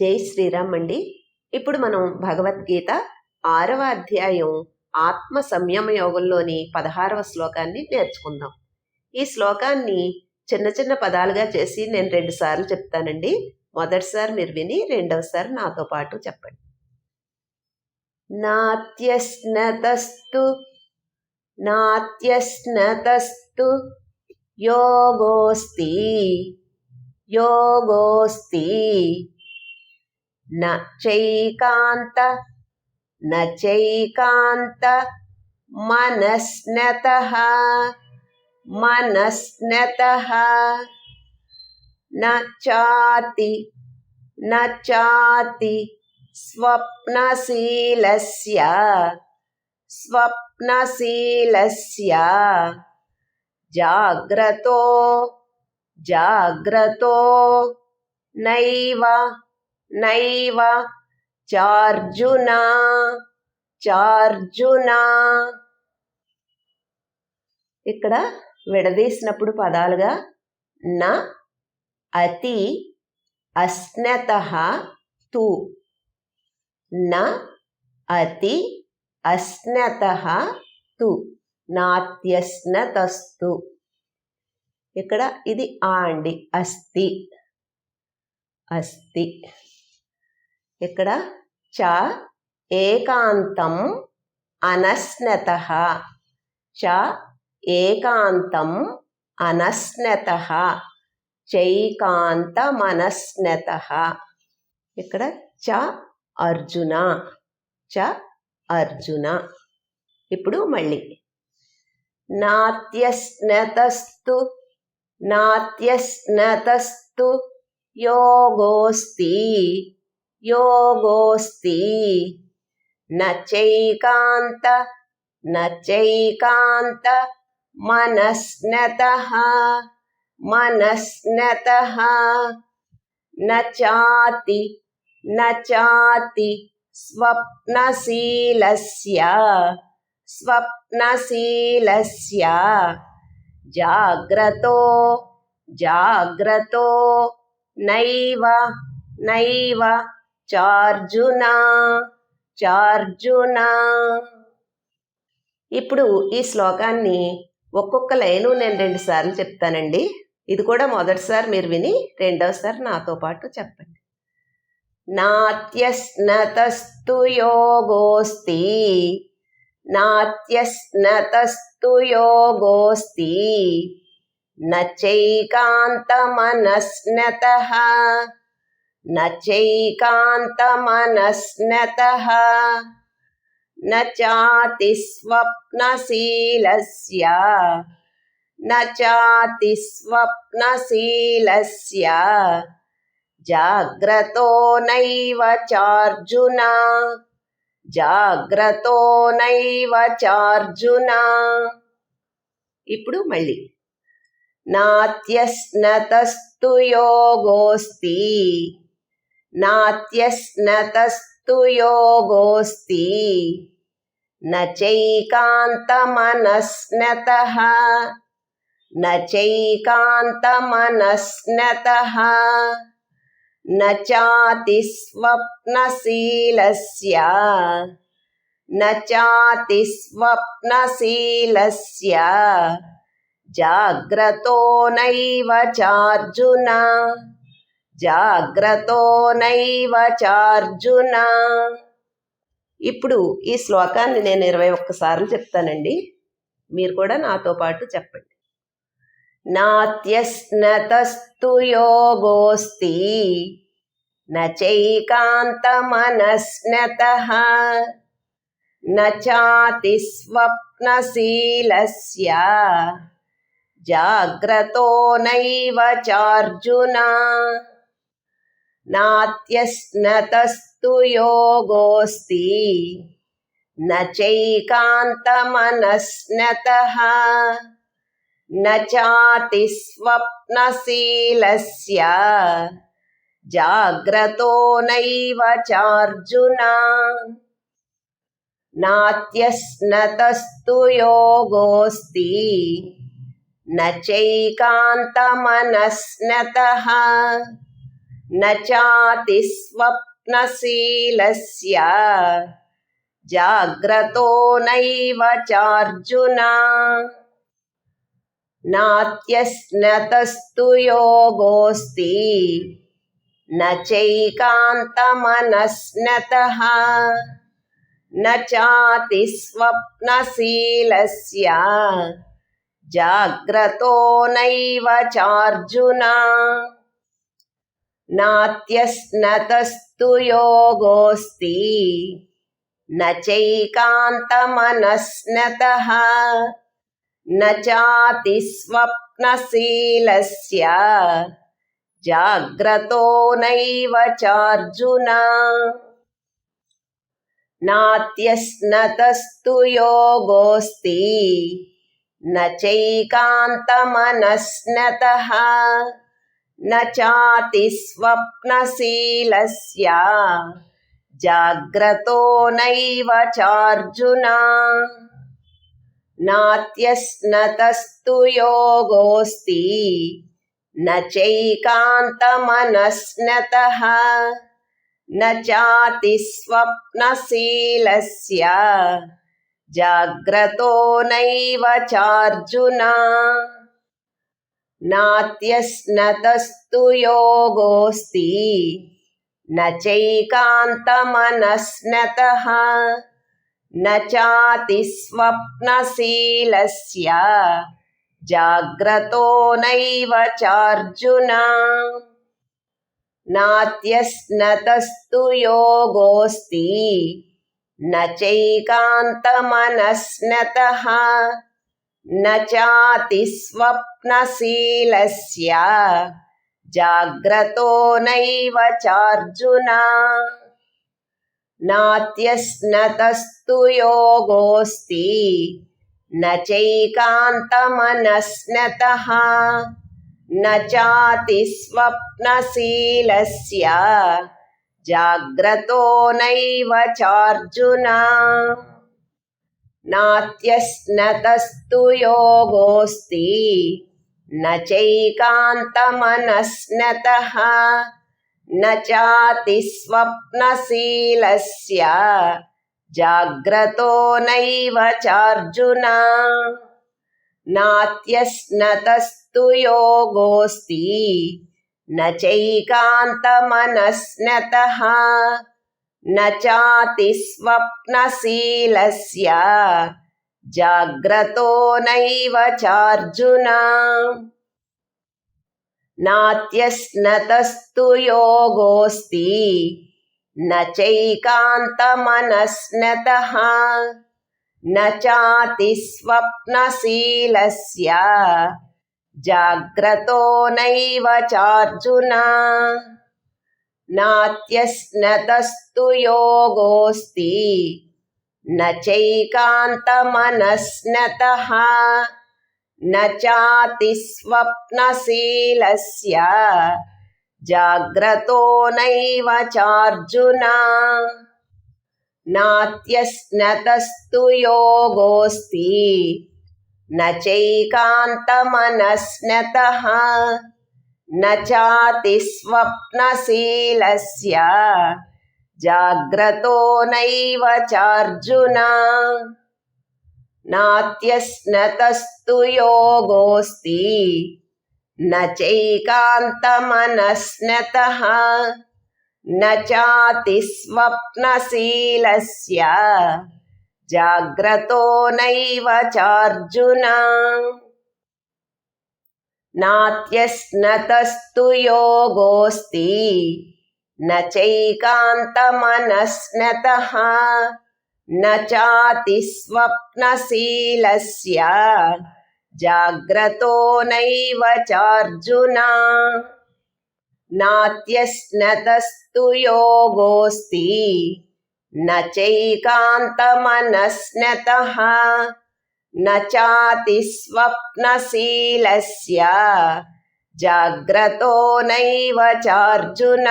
జై శ్రీరామ్ అండి. ఇప్పుడు మనం భగవద్గీత ఆరవ అధ్యాయం ఆత్మ సంయమ యోగంలోని పదహారవ శ్లోకాన్ని నేర్చుకుందాం. ఈ శ్లోకాన్ని చిన్న చిన్న పదాలుగా చేసి నేను రెండు సార్లు చెప్తానండి. మొదటిసారి మీరు విని రెండవసారి నాతో పాటు చెప్పండి. నాత్యస్నతస్తు నాత్యస్నతస్తు యోగోస్తి యోగోస్తి. न चैकान्त न चैकान्त, मनस्नतः मनस्नतः। न चाति न चाति स्वप्नशीलस्य स्वप्नशीलस्य। जाग्रतो जाग्रतो नैव। నైవ చార్జున చార్జున. ఇక్కడ విడదీసినప్పుడు పదాలుగా న అతి అస్నత తు. న అతి అస్నత తు. నాత్యస్నతస్తు. ఇక్కడ ఇది ఆ అండి అస్థి. అస్థి. ఇక్కడ చ ఏకాంతం అనస్నత చ ఏకాంతం అనస్నత చైకాంతమనస్నత ఇక్కడ చ అర్జున. చ అర్జున. ఇప్పుడు మళ్ళీ. నాత్యస్నతస్తు నాత్యస్నతస్తు యోగోస్తి. योगोऽस्ति। न चैकान्त न चैकान्त मनस्नतः मनस्नतः। न चाति न चाति स्वप्नशीलस्य स्वप्नशीलस्य। जाग्रतो जाग्रतो नैव नैव। చార్జునా? చార్జునా? ఇప్పుడు ఈ శ్లోకాన్ని ఒక్కొక్క లైను నేను రెండు సార్లు చెప్తానండి. ఇది కూడా మొదటిసారి మీరు విని రెండవసారి నాతో పాటు చెప్పండి. నాత్యస్నతస్తు యోగోస్తి. నాత్యస్నతస్తు యోగోస్తి. నచైకాంతమనస్నత. चैकान्तमनस्नतः न चैकान्तमनस्नतः न चातिस्वप्नशीलस्य न चातिस्वप्नशीलस्य जाग्रतो नैव चार्जुना జాగ్రతో నైవ చార్జున ఇప్పుడు మళ్ళీ నాత్యస్నతస్తు యోగోస్తి నాత్యశ్నతస్తు యోగోస్తి నైకాంతమనస్నత నైకాంతమనస్నత నాతి స్వప్నశీలస్య నాతి స్వప్నశీలస్య జాగ్రతో నైవ చార్జున జాగ్రతో నైవ చార్జున. ఇప్పుడు ఈ శ్లోకాన్ని నేను ఇరవై ఒక్కసార్లు చెప్తానండి. మీరు కూడా నాతో పాటు చెప్పండి. నాత్యస్నతస్తు యోగోస్తి నైకాంతమనస్నత నాతి స్వప్నశీలస్య జాగ్రతో నైవ చార్జునా. नात्यस्नतस्तु योगोऽस्ति। न चैकान्तमनस्नतः न चातिस्वप्नशीलस्य जाग्रतो नैव चार्जुन। नात्यस्नतस्तु योगोऽस्ति। न चैकान्तमनस्नतः न चाति स्वप्नशीलस्य। जाग्रतो नैव चार्जुन। नात्यस्नतस्तु योगोऽस्ति। न चैकान्तमनस्नतः। न चाति स्वप्नशीलस्य। जाग्रतो नैव चार्जुन। నాత్యస్నతస్తు యోగోస్తి నైకాంతమనస్నత నాతి స్వప్నశీలస్య జాగ్రతో నైవ చార్జున నాత్యస్నతస్తు యోగోస్తి నైకాంతమనస్నత न चैकान्तमनस्नतः न चाति स्वप्नशीलस्य जाग्रतो नैव चार्जुन नात्यस्नतस्तु योगोऽस्ति न चैकान्तमनस्नतः न चाति स्वप्नशीलस्य जाग्रतो नैव चार्जुन नात्यस्नतस्तु योगोऽस्ति। न चैकान्तमनस्नतः न चाति स्वप्नशीलस्य जाग्रतो नैव चार्जुन। नात्यस्नतस्तु योगोऽस्ति न चैकान्तमनस्नतः न चाति स्वप्नशीलस्य, जाग्रतो नैव नात्यस्नतस्तु योगोऽस्ति, न चैकान्तमनस्नतः, न चाति स्वप्नशीलस्य, जाग्रतो नैव चार्जुन। నాత్యస్నతస్తు యోగోస్తి నైకాంతమనస్నత నాతి స్వప్నశీలస్య జాగ్రతో నైవ చార్జున నాత్యస్నతస్తు యోగోస్తి నైకాంతమనస్నత నాతి స్వప్నశీలస్య. జాగ్రతో నైవ చార్జున. నాత్యస్నతస్తు యోగోస్తి. నైకాంతమనస్నత నాతి స్వప్నశీలస్య. జాగ్రతో నైవ చార్జున. నాత్యస్నతస్తు యోగోస్తి నైకాంతమనస్నత నాతి స్వప్నశీలస్య జాగ్రతో నైవ చార్జున నాత్యస్నతస్తు యోగోస్తి నైకాంతమనస్నత न चाति स्वप्नशीलस्य। जाग्रतो नैव नात्यस्नतस्तु योगोऽस्ति। न चैकान्तमनस्नतः। न चाति स्वप्नशीलस्य। जाग्रतो नैव चार्जुन। नात्यस्नतस्तु योगोऽस्ति। न चैकान्तमनस्नतः न चाति स्वप्नशीलस्य जाग्रतो नैव चार्जुन। नात्यस्नतस्तु योगोऽस्ति। न चैकान्तमनस्नतः నాతి స్వప్నశీలస్య జాగ్రతో నైవ చార్జున.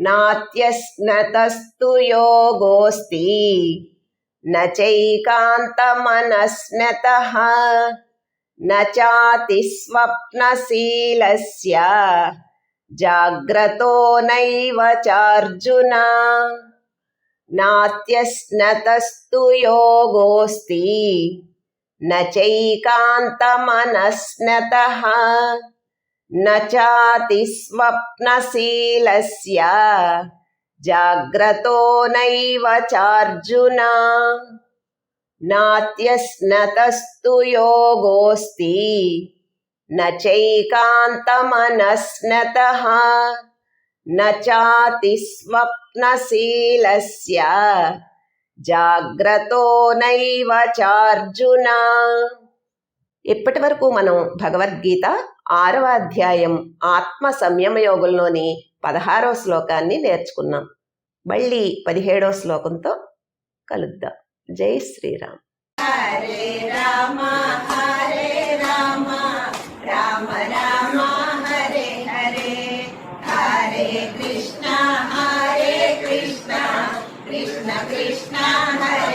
నాత్యస్నతస్తు యోగోస్తి నైకాంతమనస్నత నాతి స్వప్నశీలస్య జాగ్రతో నైవ చార్జున. నాత్యస్నతస్తు యోగోస్తి న చైకాంతమనస్నతః స్వప్నశీలస్య జాగ్రతో నైవ చార్జున నాత్యస్నతస్తు యోగోస్తి న నాతి న చాతి స్వప్నశీలస్య. జాగ్రతో నైవ చార్జున. ఇప్పటి వరకు మనం భగవద్గీత ఆరవ అధ్యాయం ఆత్మ సంయమ యోగంలోని శ్లోకాన్ని నేర్చుకున్నాం. మళ్ళీ పదిహేడో శ్లోకంతో కలుద్దాం. జై శ్రీరామ్. Hare Hare Rama Krishna Hare